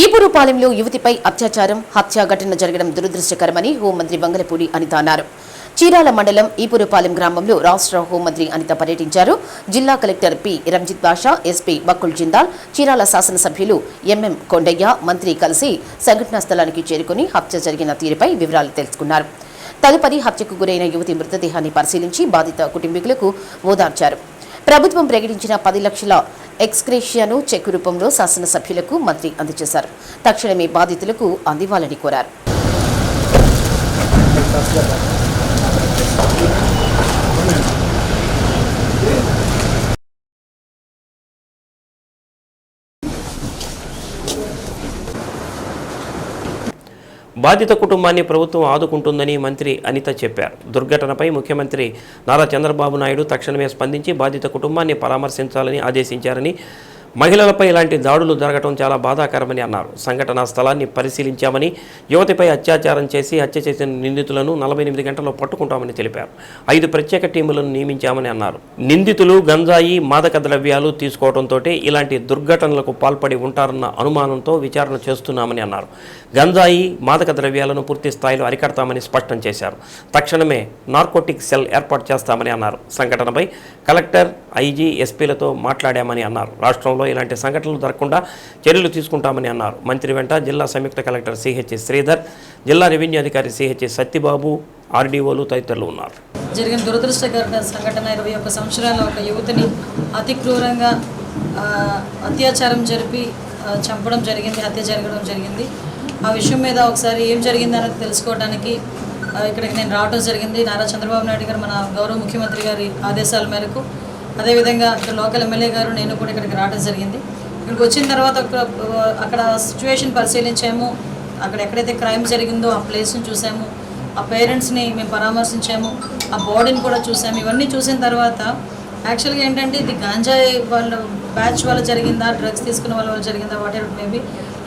ఈపురుపాలెంలో యువతిపై అత్యాచారం హత్య ఘటన జరగడం దురదృష్టకరమని హోంమంత్రి వంగలపూడి అనిత అన్నారు. చీరాల మండలం ఈపురుపాలెం గ్రామంలో రాష్ట్ర హోంమంత్రి అనిత పర్యటించారు. జిల్లా collector P. Ranjith Basha SP Bakkul Jindal Chirala శాసనసభ్యులు ఎంఎం కొండయ్య మంత్రి కలిసి సంఘటనా స్థలానికి చేరుకుని హత్య జరిగిన తీరుపై వివరాలు తెలుసుకున్నారు. తదుపరి హత్యకు గురైన యువతి మృతదేహాన్ని పరిశీలించి బాధిత కుటుంబీకులకు ఓదార్చారు. ప్రభుత్వం ప్రకటించిన పది లక్షల ఎక్స్క్రేషియాను చెక్ రూపంలో శాసనసభ్యులకు మంత్రి అందజేశారు. తక్షణమే బాధితులకు అందివ్వాలని కోరారు. బాధిత కుటుంబాన్ని ప్రభుత్వం ఆదుకుంటుందని మంత్రి అనిత చెప్పారు. దుర్ఘటనపై ముఖ్యమంత్రి నారా చంద్రబాబు నాయుడు తక్షణమే స్పందించి బాధిత కుటుంబాన్ని పరామర్శించాలని ఆదేశించారని మహిళలపై ఇలాంటి దాడులు జరగడం చాలా బాధాకరమని అన్నారు. సంఘటనా స్థలాన్ని పరిశీలించామని యువతిపై అత్యాచారం చేసి హత్య చేసిన నిందితులను నలభై ఎనిమిది గంటల్లో పట్టుకుంటామని తెలిపారు. ఐదు ప్రత్యేక టీములను నియమించామని అన్నారు. నిందితులు గంజాయి మాదక ద్రవ్యాలు తీసుకోవడంతో ఇలాంటి దుర్ఘటనలకు పాల్పడి ఉంటారన్న అనుమానంతో విచారణ చేస్తున్నామని అన్నారు. గంజాయి మాదక ద్రవ్యాలను పూర్తి స్థాయిలో అరికడతామని స్పష్టం చేశారు. తక్షణమే నార్కోటిక్ సెల్ ఏర్పాటు చేస్తామని అన్నారు. సంఘటనపై కలెక్టర్ ఐజీ ఎస్పీలతో మాట్లాడామని అన్నారు. రాష్ట్రంలో ఇలాంటి సంఘటనలు జరగకుండా చర్యలు తీసుకుంటామని అన్నారు. మంత్రి వెంట జిల్లా సంయుక్త కలెక్టర్ సిహెచ్ శ్రీధర్ జిల్లా రెవెన్యూ అధికారి సిహెచ్ సత్యబాబు ఆర్డీఓలు తదితరులు ఉన్నారు. జరిగిన దురదృష్టకర సంఘటన ఇరవై ఒక్క సంవత్సరాల ఒక యువతిని అతి క్రూరంగా అత్యాచారం జరిపి చంపడం జరిగింది హత్య జరగడం జరిగింది. ఆ విషయం మీద ఒకసారి ఏం జరిగింది అనేది తెలుసుకోవడానికి ఇక్కడికి నేను రావడం జరిగింది. నారా చంద్రబాబు నాయుడు గారు మన గౌరవ ముఖ్యమంత్రి గారి ఆదేశాల మేరకు అదేవిధంగా అక్కడ లోకల్ ఎమ్మెల్యే గారు నేను కూడా ఇక్కడికి రావడం జరిగింది. ఇక్కడికి వచ్చిన తర్వాత అక్కడ సిచ్యువేషన్ పరిశీలించాము. అక్కడ ఎక్కడైతే క్రైమ్ జరిగిందో ఆ ప్లేస్ని చూసాము. ఆ పేరెంట్స్ని మేము పరామర్శించాము. ఆ బాడీని కూడా చూసాము. ఇవన్నీ చూసిన తర్వాత యాక్చువల్గా ఏంటంటే ఇది గాంజాయి వాళ్ళ బ్యాచ్ వల్ల జరిగిందా డ్రగ్స్ తీసుకున్న వాళ్ళ వల్ల జరిగిందా వాట్ ఎవర్ మేబీ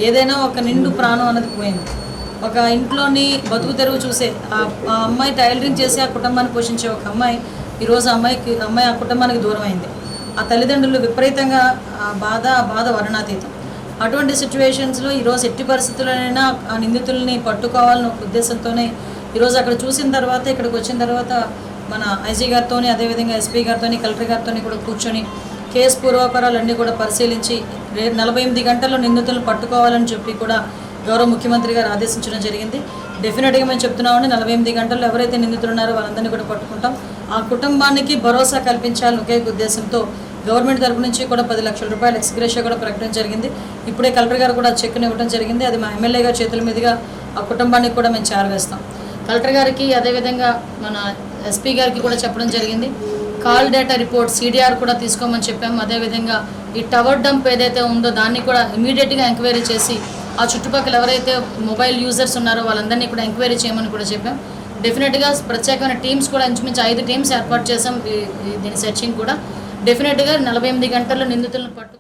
ఏదైనా ఒక నిండు ప్రాణం అన్నది పోయింది. ఒక ఇంట్లోని బతుకు తెరువు చూసే ఆ అమ్మాయి టైలరింగ్ చేసి ఆ కుటుంబాన్ని పోషించే ఒక అమ్మాయి ఈరోజు అమ్మాయికి అమ్మాయి ఆ కుటుంబానికి దూరం అయింది ఆ తల్లిదండ్రులు విపరీతంగా ఆ బాధ ఆ బాధ వర్ణాతీతం. అటువంటి సిచ్యువేషన్స్లో ఈరోజు ఎట్టి పరిస్థితుల్లోనైనా ఆ నిందితుల్ని పట్టుకోవాలని ఒక ఉద్దేశంతోనే ఈరోజు అక్కడ చూసిన తర్వాత ఇక్కడికి వచ్చిన తర్వాత మన ఐజీ గారితోని అదేవిధంగా ఎస్పీ గారితోని కలెక్టర్ గారితోని కూడా కూర్చొని కేసు పూర్వాపరాలన్నీ కూడా పరిశీలించి రే నలభై ఎనిమిది గంటల్లో నిందితులను పట్టుకోవాలని చెప్పి కూడా గౌరవ ముఖ్యమంత్రి గారు ఆదేశించడం జరిగింది. డెఫినెట్గా మేము చెప్తున్నామండి నలభై ఎనిమిది గంటల్లో ఎవరైతే నిందితులు ఉన్నారో వాళ్ళందరినీ కూడా పట్టుకుంటాం. ఆ కుటుంబానికి భరోసా కల్పించాలని ఒకే ఉద్దేశంతో గవర్నమెంట్ తరపు నుంచి కూడా పది లక్షల రూపాయలు ఎక్స్గ్రేషియా కూడా ప్రకటించడం జరిగింది. ఇప్పుడే కలెక్టర్ గారు కూడా చెక్ని ఇవ్వడం జరిగింది. అది మా ఎమ్మెల్యే గారి చేతుల మీదుగా ఆ కుటుంబానికి కూడా మేము చేరవేస్తాం. కలెక్టర్ గారికి అదేవిధంగా మన ఎస్పీ గారికి కూడా చెప్పడం జరిగింది. కాల్ డేటా రిపోర్ట్ సిడిఆర్ కూడా తీసుకోమని చెప్పాము అదేవిధంగా ఈ టవర్ డంప్ ఏదైతే ఉందో దాన్ని కూడా ఇమీడియట్గా ఎంక్వైరీ చేసి ఆ చుట్టుపక్కల ఎవరైతే మొబైల్ యూజర్స్ ఉన్నారో వాళ్ళందరినీ కూడా ఎంక్వైరీ చేయమని కూడా చెప్పాం. డెఫినెట్గా ప్రత్యేకమైన టీమ్స్ కూడా ఇంచుమించు ఐదు టీమ్స్ ఏర్పాటు చేసాం దీని సెర్చింగ్ కూడా. డెఫినెట్గా నలభై ఎనిమిది గంటల్లో నిందితులను పట్టు